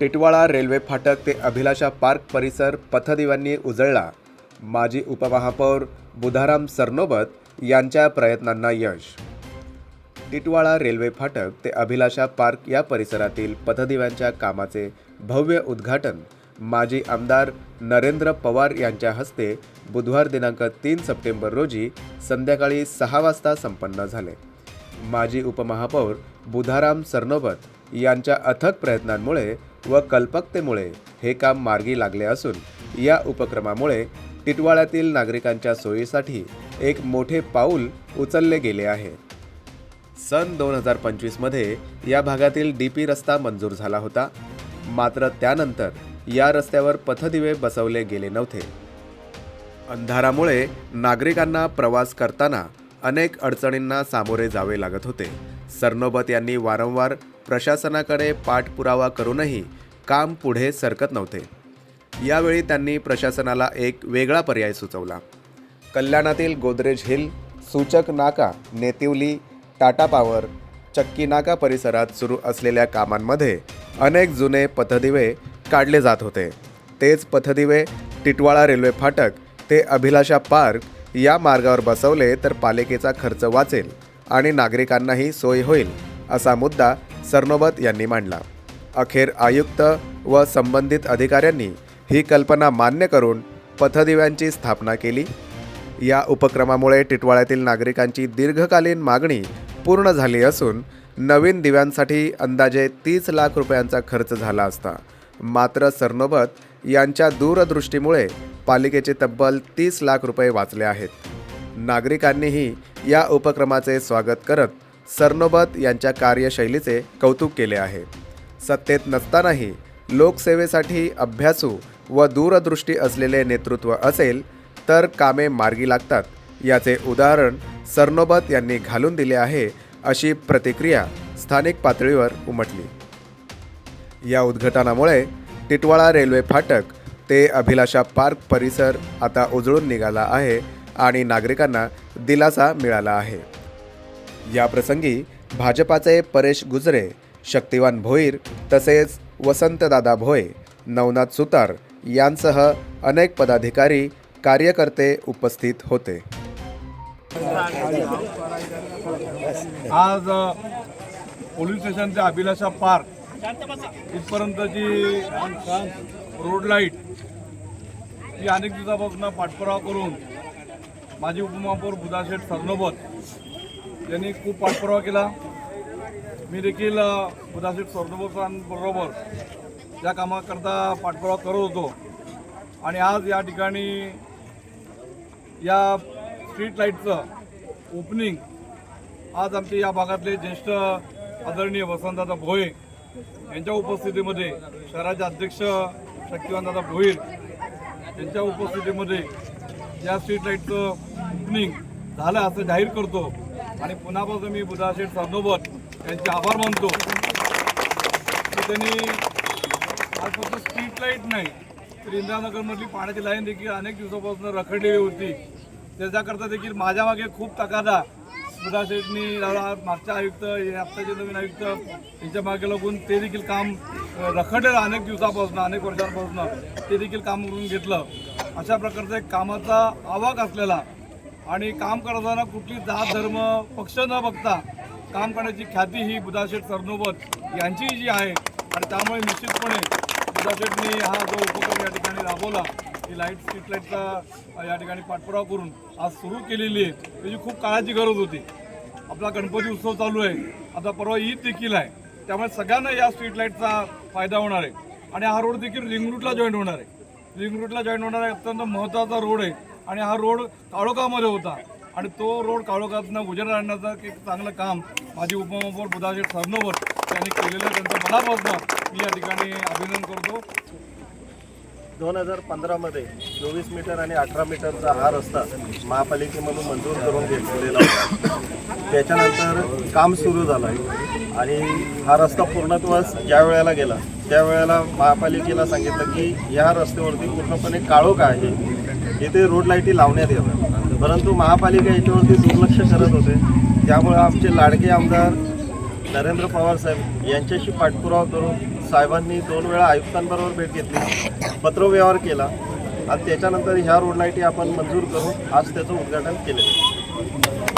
Titwala railway फाटक ते अभिलाषा park परिसर पथदिव्यांनी उजळला. माजी उपमहापौर बुधाराम सरनोबत यांच्या प्रयत्नांना यश. टिटवाळा रेल्वे फाटक ते अभिलाषा पार्क या परिसरातील पथदिव्यांच्या कामाचे भव्य उद्घाटन माजी आमदार नरेंद्र पवार यांच्या हस्ते बुधवार दिनांक तीन सप्टेंबर रोजी संध्याकाळी सहा वाजता संपन्न झाले. माजी उपमहापौर बुधाराम सरनोबत यांच्या अथक प्रयत्नांमुळे व कल्पकतेमुळे हे काम मार्गी लागले असून या उपक्रमामुळे टिटवाळ्यातील नागरिकांच्या सोयीसाठी एक मोठे पाऊल उचलले गेले आहे. सन दोन हजार पंचवीसमध्ये या भागातील डी पी रस्ता मंजूर झाला होता. मात्र त्यानंतर या रस्त्यावर पथदिवे बसवले गेले नव्हते. अंधारामुळे नागरिकांना प्रवास करताना अनेक अडचणींना सामोरे जावे लागत होते. सरनोबत यांनी वारंवार प्रशासनाकडे पाठपुरावा करूनही काम पुढे सरकत नव्हते. यावेळी त्यांनी प्रशासनाला एक वेगळा पर्याय सुचवला. कल्याणातील गोदरेज हिल सूचक नाका नेतिवली टाटा पॉवर चक्की नाका परिसरात सुरू असलेल्या कामांमध्ये अनेक जुने पथदिवे काढले जात होते. तेच पथदिवे टिटवाळा रेल्वे फाटक ते अभिलाषा पार्क या मार्गावर बसवले तर पालिकेचा खर्च वाचेल आणि नागरिकांनाही सोय होईल असा मुद्दा सरनोबत यांनी मांडला. अखेर आयुक्त व संबंधित अधिकाऱ्यांनी ही कल्पना मान्य करून पथदिव्यांची स्थापना केली. या उपक्रमामुळे टिटवाळ्यातील नागरिकांची दीर्घकालीन मागणी पूर्ण झाली असून नवीन दिव्यांसाठी अंदाजे तीस लाख रुपयांचा खर्च झाला असता. मात्र सरनोबत यांच्या दूरदृष्टीमुळे पालिकेचे तब्बल तीस लाख रुपये वाचले आहेत. नागरिकांनीही या उपक्रमाचे स्वागत करत सरनोबत यांच्या कार्यशैलीचे कौतुक केले आहे. सत्तेत नसतानाही लोकसेवेसाठी अभ्यासू व दूरदृष्टी असलेले नेतृत्व असेल तर कामे मार्गी लागतात. याचे उदाहरण सरनोबत यांनी घालून दिले आहे अशी प्रतिक्रिया स्थानिक पातळीवर उमटली. या उद्घाटनामुळे टिटवाळा रेल्वे फाटक ते अभिलाषा पार्क परिसर आता उजळून निघाला आहे आणि नागरिकांना दिलासा मिळाला आहे. या प्रसंगी भाजपाचे परेश गुजरे शक्तिवान भोईर तसेच वसंतदादा भोय नवनाथ सुतार यांसह अनेक पदाधिकारी कार्यकर्ते उपस्थित होते. आज पोलीस स्टेशनच्या अभिलाषा पार्क इथपर्यंतची रोड लाइट ही अनेक दिवसापासून पाठपुरावा करून माजी उपमहापौर बुधाशेठ सरनोबत यांनी खूप पाठपुरावा केला. मी देखील उदासित बुधाशेठ या कामाकरता पाठपुरावा करत होतो. आणि आज या ठिकाणी या स्ट्रीट लाईटचं ओपनिंग आज आमच्या या भागातले ज्येष्ठ आदरणीय वसंतदादा भोये यांच्या उपस्थितीमध्ये शहराचे अध्यक्ष शक्तिवंतदादा भोईर यांच्या उपस्थितीमध्ये या स्ट्रीट लाईटचं ओपनिंग झालं असं जाहीर करतो. आणि पुन्हापासून मी बुधाशेठ सरनोबत यांचे आभार मानतो. की त्यांनी आज फक्त स्ट्रीट लाइट नाही तर इंदिरानगरमधली पाण्याची लाईन देखील अनेक दिवसापासून रखडलेली होती. त्याच्याकरता देखील माझ्या मागे खूप तकादा बुधाशेठनी मागच्या आयुक्त हे आत्ताचे नवीन आयुक्त यांच्या मागे लागून ते देखील काम रखडलेलं अनेक दिवसापासून अनेक वर्षांपासून ते देखील काम करून घेतलं. अशा प्रकारचा एक कामाचा आवाक असलेला आणि काम करताना कुठली जात धर्म पक्ष न बघता काम करण्याची ख्याती ही बुधाशेठ सरनोबत यांची जी आहे. आणि त्यामुळे निश्चितपणे बुधाशेठनी हा जो उपक्रम या ठिकाणी राबवला ही लाइट स्ट्रीट लाईटचा या ठिकाणी पाठपुरावा करून आज सुरू केलेली आहे. त्याची खूप काळाची गरज होती. आपला गणपती उत्सव चालू आहे. आता परवा ईद देखील आहे. त्यामुळे सगळ्यांना या स्ट्रीट लाईटचा फायदा होणार आहे. आणि हा रोड देखील रिंग रूटला जॉईंट होणार आहे. रिंग रूटला जॉईंट होणार आहे अत्यंत महत्त्वाचा रोड आहे. आणि हा रोड काळोखामध्ये होता. आणि तो रोड काळोखातनं उजेड आणण्याचं एक चांगलं काम माझी उपमहापौर बुधाजी सरनोवर यांनी केलेलं त्यांचं मनापासून मी या ठिकाणी अभिनंदन करतो. दोन हजार पंधरामध्ये चोवीस मीटर आणि अठरा मीटरचा हा रस्ता महापालिकेमधून मंजूर करून घेतलेला होता. त्याच्यानंतर काम सुरू झालं आहे आणि हा रस्ता पूर्णत्वास ज्या वेळेला गेला त्यावेळेला महापालिकेला सांगितलं की या रस्त्यावरती पूर्णपणे काळोख आहे. इथे रोड लाईटी लावण्यात याव्या परंतु महापालिका याच्यावरती दुर्लक्ष करत होते. त्यामुळे आमचे लाडके आमदार नरेंद्र पवार साहेब यांच्याशी पाठपुरावा करून साहेबांनी दोन वेळा आयुक्तांबरोबर भेट घेतली पत्रव्यवहार केला आणि त्याच्यानंतर ह्या रोड लाईटी आपण मंजूर करून आज त्याचं उद्घाटन केलं